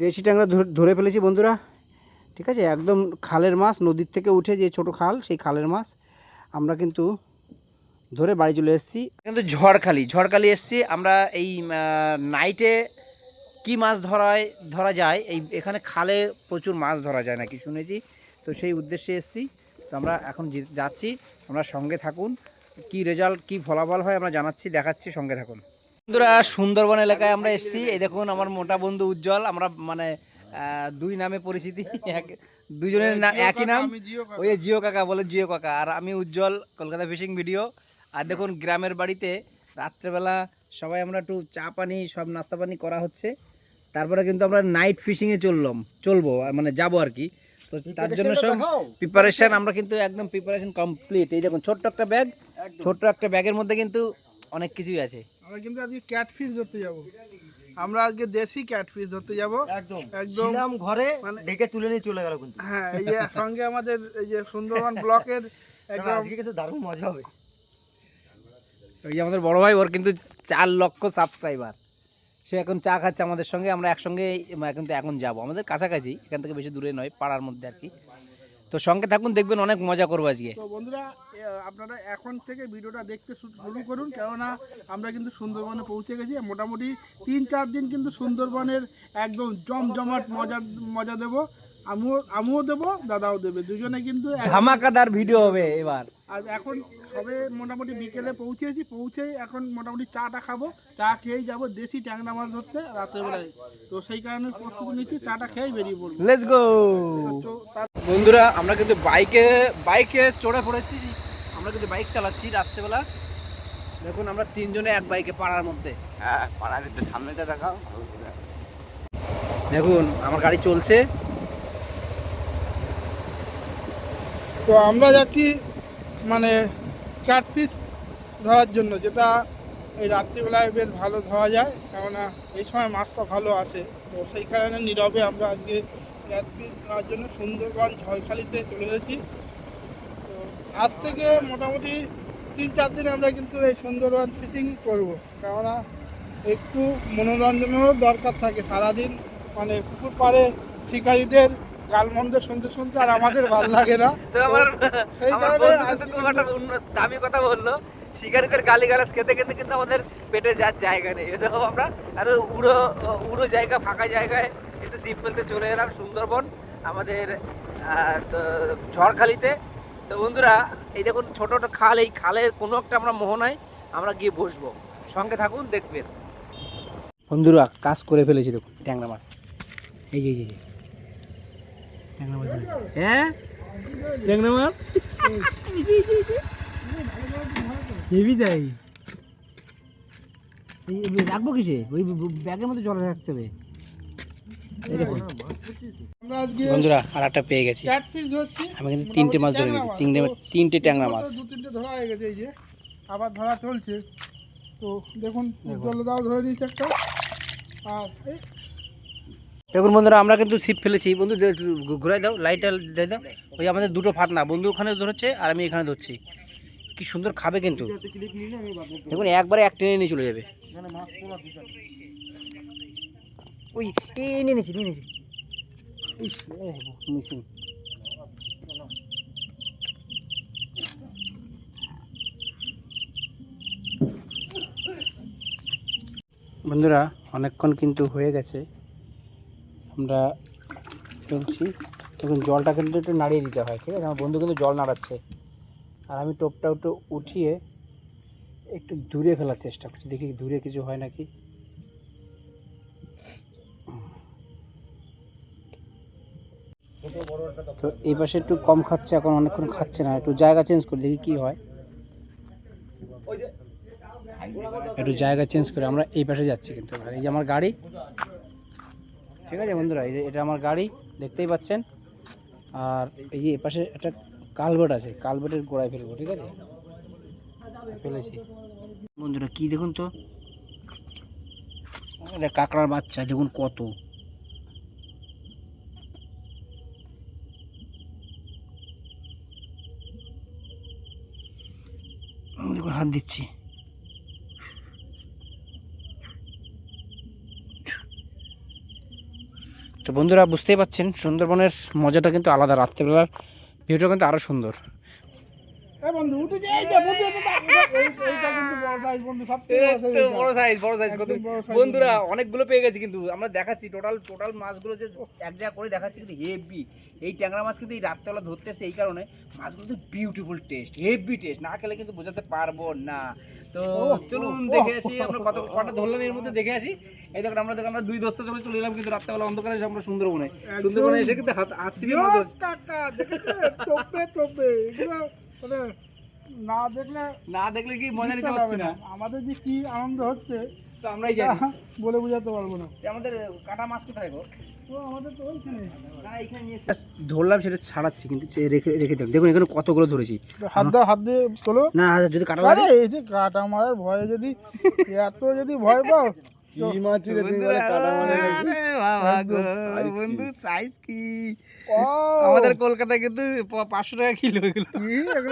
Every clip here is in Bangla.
দেশি ট্যাংরা ধরে- ফেলেছি বন্ধুরা। ঠিক আছে? একদম খালের মাছ, নদীর থেকে উঠে যে ছোট খাল, সেই খালের মাছ আমরা কিন্তু ধরে বাড়ি চলে এসেছি। কিন্তু ঝড়খালি ঝড়খালি এসেছি। আমরা এই নাইটে কি মাছ ধরায়, ধরা যায়? এই, এখানে খালে প্রচুর মাছ ধরা যায় নাকি শুনেছি। তো সেই উদ্দেশ্যে এসেছি। তো আমরা এখন যাচ্ছি। আমরা সঙ্গে থাকুন। কি রেজাল্ট কি ফলাফল হয় আমরা জানাচ্ছি, দেখাচ্ছি, সঙ্গে থাকুন। বন্ধুরা সুন্দরবন এলাকায় আমরা এসেছি। এই দেখুন আমার মোটা বন্ধু উজ্জ্বল। আমরা মানে দুই নামে পরিচিতি। দুজনের একই নাম? ওই জিও কাকা বলে জিও কাকা। আর আমি উজ্জ্বল কলকাতা ফিশিং ভিডিও। আর দেখুন গ্রামের বাড়িতে রাত্রেবেলা সবাই আমরা একটু চা পানি সব নাস্তা পানি করা হচ্ছে। তারপরে কিন্তু আমরা নাইট ফিশিংয়ে চললাম। চলবো মানে যাব আর কি। তো তার জন্য সব প্রিপারেশন আমরা কিন্তু একদম প্রিপারেশন কমপ্লিট এই দেখুন ছোট্ট একটা ব্যাগ ছোট্ট একটা ব্যাগের মধ্যে কিন্তু অনেক কিছুই আছে। আমরা কিন্তু আজকে ক্যাটফিশ ধরতে যাব। আমরা আজকে দেশি ক্যাটফিশ ধরতে যাব। একদম। একদম ছিলাম ঘরে মানে- ডেকে তুলে নিয়ে চলে গেল কিন্তু। হ্যাঁ এই যে সঙ্গে আমাদের এই যে সুন্দরবন ব্লকের একদম আজকে কিন্তু দারুণ মজা হবে। ওই যে আমাদের বড় ভাই ওর কিন্তু চার লক্ষ সাবস্ক্রাইবার সে এখন চা খাচ্ছে আমাদের সঙ্গে আমরা একসঙ্গে কিন্তু এখন যাব। আমাদের কাছাকাছি এখান থেকে বেশি দূরে নয় পাড়ার মধ্যে আর কি। তো সঙ্গে থাকুন দেখবেন অনেক মজা করব আজকে। তো বন্ধুরা আপনারা এখন থেকে ভিডিওটা দেখতে শুরু করুন কেননা আমরা কিন্তু সুন্দরবনে পৌঁছে গেছি মোটামুটি তিন চার দিন কিন্তু সুন্দরবনের একদম জমজমাট মজা মজা দেব। আমিও আমিও দেবো দাদাও দেবে দুজনে কিন্তু ধামাকাদার ভিডিও হবে এবার। আর এখন সবে মোটামুটি বিকেলে পৌঁছেছি পৌঁছেই এখন মোটামুটি চাটা খাব। চা খেয়েই যাব দেশি ট্যাংরা মাছ ধরতে রাত্রেবেলায়। তো সেই কারণে প্রস্তুতি নিচ্ছি চাটা খেয়েই বেরিয়ে পড়ব। লেটস গো তো তার বন্ধুরা আমরা কিন্তু বাইকে বাইকে চড়ে পড়েছি। আমরা কিন্তু বাইক চালাচ্ছি রাত্রেবেলা। দেখুন আমরা তিনজনে এক বাইকে পাড়ার মধ্যে। হ্যাঁ পাড়ার একটু সামনেটা দেখাও। দেখুন আমার গাড়ি চলছে। তো আমরা যাচ্ছি মানে ক্যাটফিশ ধরার জন্য, যেটা এই রাত্রিবেলায় বেশ ভালো ধরা যায়। কেননা এই সময় মাছটা ভালো আসে তো সেই কারণে নীরবে আমরা আজকে ক্যাটফিশ ধরার জন্য সুন্দরবন ঝড়খালিতে চলে এসেছি। তো আজ থেকে মোটামুটি তিন চার দিন আমরা কিন্তু এই সুন্দরবন ফিশিং করব। কেননা একটু মনোরঞ্জনেরও দরকার থাকে সারাদিন। মানে পুকুর পাড়ে শিকারীদের গালমন্দ শুনতে শুনতে আর আমাদের ভালো লাগে না। তো আমার সেই আমার কারণে বন্ধু কিন্তু খুব একটা দামি কথা বলল। শিকারীদের গালি গালাজ খেতে খেতে কিন্তু আমাদের পেটে যার জায়গা নেই। দেখো আমরা আর উড়ো উড়ো জায়গা ফাঁকা জায়গায় একটু সিপ ফেলতে চলে এলাম সুন্দরবন আমাদের আহ, তো ঝড়খালিতে। তো বন্ধুরা এই দেখুন ছোট ছোট খাল এই খালের কোনো একটা আমরা মোহনায় আমরা গিয়ে বসবো। সঙ্গে থাকুন দেখবেন। বন্ধুরা কাজ করে ফেলেছি দেখুন ট্যাংরা মাছ। এই যে এই যে, এই যে। ট্যাংরা মাছ ধরেছি। হ্যাঁ? ট্যাংরা মাছ? হেভি যাই। রাখব কিসে? ওই ব্যাগের মধ্যে জল রাখতে হবে। বন্ধুরা আর একটা পেয়ে গেছি। আমি কিন্তু তিনটে মাছ ধরে গেছি। মাছ। তিনটে তিনটে ট্যাংরা মাছ। দু তিনটে ধরা হয়ে গেছে এই যে। আবার ধরা চলছে। তো দেখুন উজ্জ্বলদাও ধরে নিয়েছে একটা। আর এই দেখুন বন্ধুরা আমরা কিন্তু ছিপ ফেলেছি। বন্ধু ঘুরাই দাও লাইটটা দিয়ে দাও। ওই আমাদের দুটো ফাতনা। বন্ধু ওখানে ধরেছে আর আমি এখানে ধরছি। কি সুন্দর খাবে কিন্তু। দেখুন একবারে এক টেনে নিয়ে চলে যাবে। ওই এই নিয়ে নিয়েছি নিয়ে নিয়েছি। মিসিং বন্ধুরা অনেকক্ষণ কিন্তু হয়ে গেছে। আমরা ফেলছি দেখুন, জলটা কিন্তু একটু নাড়িয়ে দিতে হয়, ঠিক আছে? আমার বন্ধু কিন্তু জল নাড়াচ্ছে। আর আমি টোপটা একটু উঠিয়ে একটু দূরে ফেলার চেষ্টা করছি। দেখি দূরে কিছু হয় নাকি। তো এই পাশে একটু কম খাচ্ছে, এখন অনেকক্ষণ খাচ্ছে না। একটু জায়গা চেঞ্জ করে, দেখি কি হয়। একটু জায়গা চেঞ্জ করে আমরা এই পাশে যাচ্ছি কিন্তু। এই যে আমার গাড়ি ঠিক আছে বন্ধুরা, এই এটা আমার গাড়ি, দেখতেই পাচ্ছেন। আর এই যে এপাশে একটা কালভার্ট আছে, কালভার্টের গোড়ায় ফেলব, ঠিক আছে? ফেলেছি। বন্ধুরা, কি দেখুন তো? এটা কাঁকড়ার বাচ্চা, দেখুন কত। দেখুন, হাত দিচ্ছি। তো বন্ধুরা বুঝতেই পাচ্ছেন সুন্দরবনের মজাটা কিন্তু আলাদা। রাত্রেবেলার ভিউটা কিন্তু আরও সুন্দর। বন্ধুরা অনেকগুলো পেয়ে গেছি কিন্তু আমরা দেখাচ্ছি টোটাল টোটাল মাছগুলো যে এক জায়গা করে দেখাচ্ছি কিন্তু হেভি এই ট্যাংরা মাছ কিন্তু এই রাত্রেবেলা ধরতেছে এই কারণে মাছগুলো তো বিউটিফুল টেস্ট হেভি টেস্ট না খেলে কিন্তু বোঝাতে পারব না। তো চলুন দেখে আসি আমরা কত কটা ধরলাম এর মধ্যে দেখে আসি। এই দেখুন আমরা দেখো আমরা দুই দশটা চলে চলে এলাম কিন্তু রাত্রেবেলা অন্ধকারে এসে আমরা সুন্দরবনে। সুন্দরবনে এসে কিন্তু হাত হাত চিপে? টোপে টোপে মানে না দেখলে না দেখলে কি মজা নিতে পারছি হবে না। আমাদের যে কি আনন্দ হচ্ছে তো আমরাই জানি। বলে বোঝাতে পারব না। যে আমাদের কাটা মাছ কোথায় গো? তো আমাদের তো ওইখানে। ধরলাম সেটা ছাড়াচ্ছি কিন্তু সে রেখে রেখে দিলাম। দেখুন এখানে কতগুলো ধরেছি। হাত দাও হাত দিয়ে তোলো। না যদি কাটা আরে এই যে কাটা মারার ভয়ে যদি এত যদি ভয় পাও মানে বন্ধু সাইজ কি আমাদের কলকাতায় কিন্তু পাঁচশো টাকা কিলো এগুলো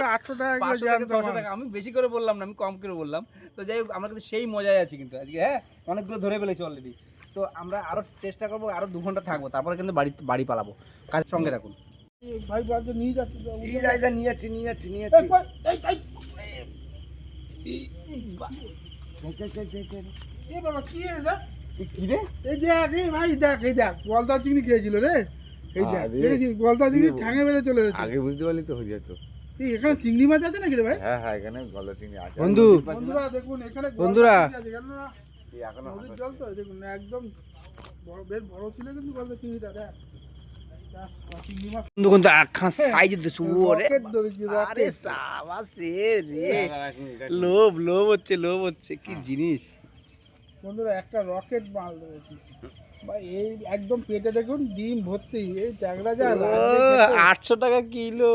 আটশো টাকা করে পাঁচশো থেকে জ্যান্ত ছশো টাকা আমি বেশি করে বললাম না আমি কম করে বললাম তো যাই হোক আমরা কিন্তু সেই মজায় আছি কিন্তু আজকে হ্যাঁ অনেকগুলো ধরে ফেলেছি অলরেডি তো আমরা আরও চেষ্টা করব আরও দু ঘণ্টা থাকব তারপরে কিন্তু বাড়ি বাড়ি পালাবো কাজের সঙ্গে থাকুন ভাই নিয়ে যাচ্ছে নিয়ে যাচ্ছি নিয়ে যাচ্ছি নিয়ে যাচ্ছি এই বাবা কি এটা কি রে? এই দেখ এই ভাই দেখ এই দেখ গলদা চিংড়ি খেয়েছিল রে। এই দেখ আরে। দেখেছিস গলদা চিংড়ি ঠ্যাঙে বেড়ে চলে গেছে আগে বুঝতে পারলি তো হয়ে যেত। এই, এখানে চিংড়ি মাছ আছে নাকি রে ভাই? হ্যাঁ হ্যাঁ এখানে গলা চিংড়ি আছে। বন্ধু। বন্ধুরা দেখুন এখানে গলদা বন্ধুরা। নদীর জল তো দেখুন একদম বড় বেশ বড় ছিল কিন্তু গলদা চিংড়িটা দেখ। সাইজ ওরে আরে সাবাস রে রে। লোভ লোভ হচ্ছে লোভ হচ্ছে কি জিনিস? বন্ধুরা একটা রকেট মাল ভাই এই একদম পেটে দেখুন ডিম ভর্তি। এই ট্যাংরা যা আটশো টাকা কিলো।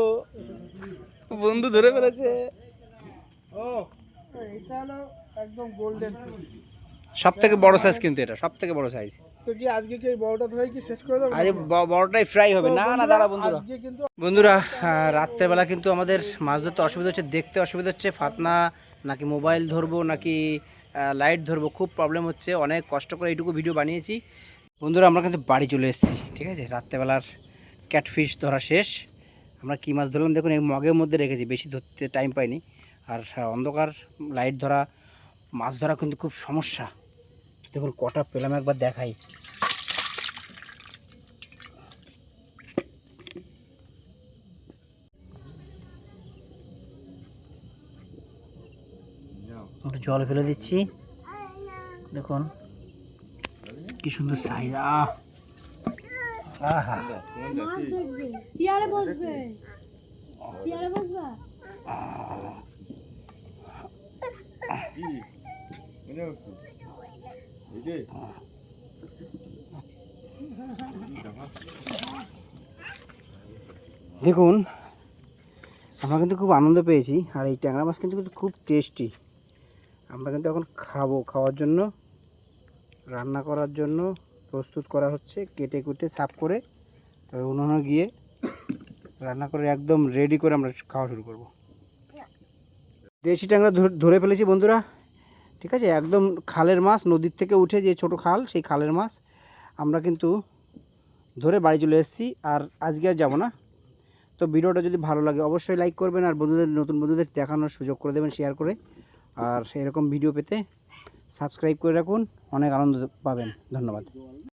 বন্ধু ধরে ফেলেছে। ও এটা হলো একদম গোল্ডেন সব থেকে বড় সাইজ কিন্তু এটা সব থেকে বড় সাইজ তো কি আজকে কি বড়টা ধরে কি শেষ করে দেবো? আরে বড়টাই ফ্রাই হবে। না না দাঁড়া বন্ধুরা। বন্ধুরা রাত্রেবেলা কিন্তু আমাদের মাছ ধরতে অসুবিধা হচ্ছে দেখতে অসুবিধা হচ্ছে। ফাতনা নাকি মোবাইল ধরবো নাকি লাইট ধরবো খুব প্রবলেম হচ্ছে অনেক কষ্ট করে এইটুকু ভিডিও বানিয়েছি। বন্ধুরা আমরা কিন্তু বাড়ি চলে এসেছি ঠিক আছে? রাত্রেবেলার ক্যাটফিশ ধরা শেষ। আমরা কী মাছ ধরলাম? দেখুন এই মগের মধ্যে রেখেছি বেশি ধরতে টাইম পাইনি। আর হ্যাঁ, অন্ধকার লাইট ধরা মাছ ধরা কিন্তু খুব সমস্যা। দেখুন কটা পেলাম একবার দেখাই। একটু জল ফেলে দিচ্ছি। দেখুন কি সুন্দর সাইজ আহ! আহা! চেয়ারে বসবে। চেয়ারে বসবা? দেখুন আমরা কিন্তু খুব আনন্দ পেয়েছি আর এই ট্যাংরা মাছ কিন্তু খুব টেস্টি আমরা কিন্তু এখন খাব। খাওয়ার জন্য, রান্না করার জন্য প্রস্তুত করা হচ্ছে, কেটে কুটে সাফ করে। তবে উনুনে গিয়ে রান্না করে একদম রেডি করে আমরা খাওয়া শুরু করব। দেশি ট্যাংরা ধর- ফেলেছি বন্ধুরা, ঠিক আছে? একদম খালের মাছ, নদীর থেকে উঠে যে ছোট খাল, সেই খালের মাছ। আমরা কিন্তু ধরে বাড়ি চলে এসেছি আর আজকে আর যাব না। তো ভিডিওটা যদি ভালো লাগে, অবশ্যই লাইক করবেন আর বন্ধুদের, নতুন বন্ধুদের দেখানোর সুযোগ করে দেবেন শেয়ার করে। আর এরকম ভিডিও পেতে সাবস্ক্রাইব করে রাখুন। অনেক আনন্দ পাবেন। ধন্যবাদ।